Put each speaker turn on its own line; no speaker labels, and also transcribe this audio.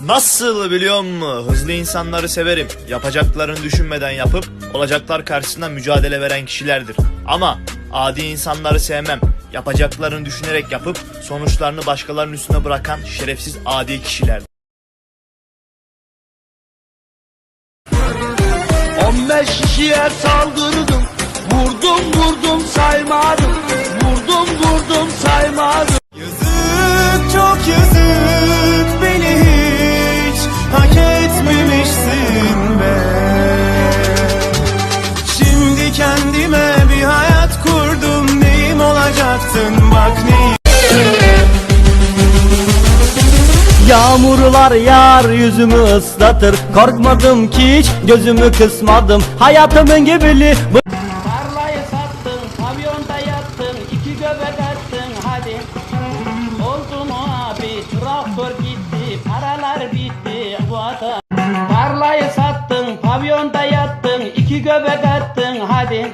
Nasıl biliyor musun? Hızlı insanları severim. Yapacaklarını düşünmeden yapıp olacaklar karşısında mücadele veren kişilerdir. Ama adi insanları sevmem. Yapacaklarını düşünerek yapıp sonuçlarını başkalarının üstüne bırakan şerefsiz adi kişilerdir.
15 kişiye saldırdım Vurdum vurdum
olacaktın bak neyim
Yağmurlar yağar yüzümü ıslatır Korkmadım ki hiç gözümü kısmadım Hayatımın gibili bu
Tarlayı sattın, pavyonda yattın, iki göbek attın hadi. Oldu mu abi, traktör gitti, paralar bitti bu adam. Tarlayı sattın, pavyonda yattın, iki göbek attın hadi.